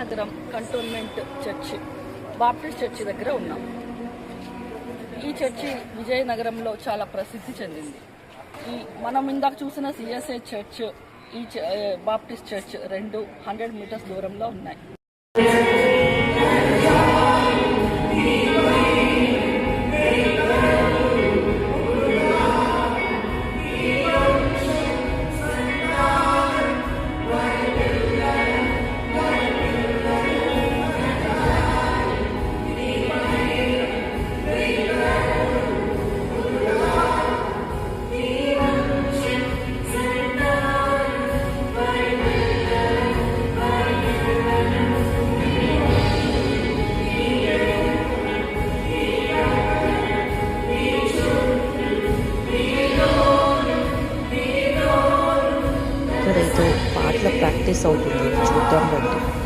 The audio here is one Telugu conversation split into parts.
నగరం కంటోన్మెంట్ చర్చి బాప్టిస్ట్ చర్చి దగ్గర ఉన్నాం. ఈ చర్చి విజయనగరంలో చాలా ప్రసిద్ధి చెందింది. ఈ మనం ఇందాక చూసిన సిఎస్ఏ చర్చ్ ఈ బాప్టిస్ట్ చర్చ్ రెండు హండ్రెడ్ మీటర్స్ దూరంలో ఉన్నాయి. పాటల ప్రాక్టీస్ అవుతుంది చూద్దాం రండి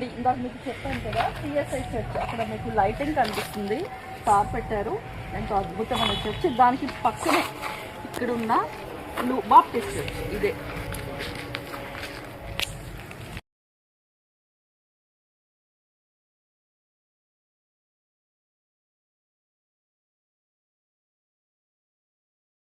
ఇదిగోండి ఇందాక మీకు చెప్పాను కదా సిఎస్ఐ చర్చ్ అక్కడ మీకు లైటింగ్ కనిపిస్తుంది. స్టార్ పెట్టారు. ఎంతో అద్భుతమైన చర్చ్ దానికి పక్కనే ఇక్కడున్న బాప్టిస్ట్ చర్చ్ ఇదే.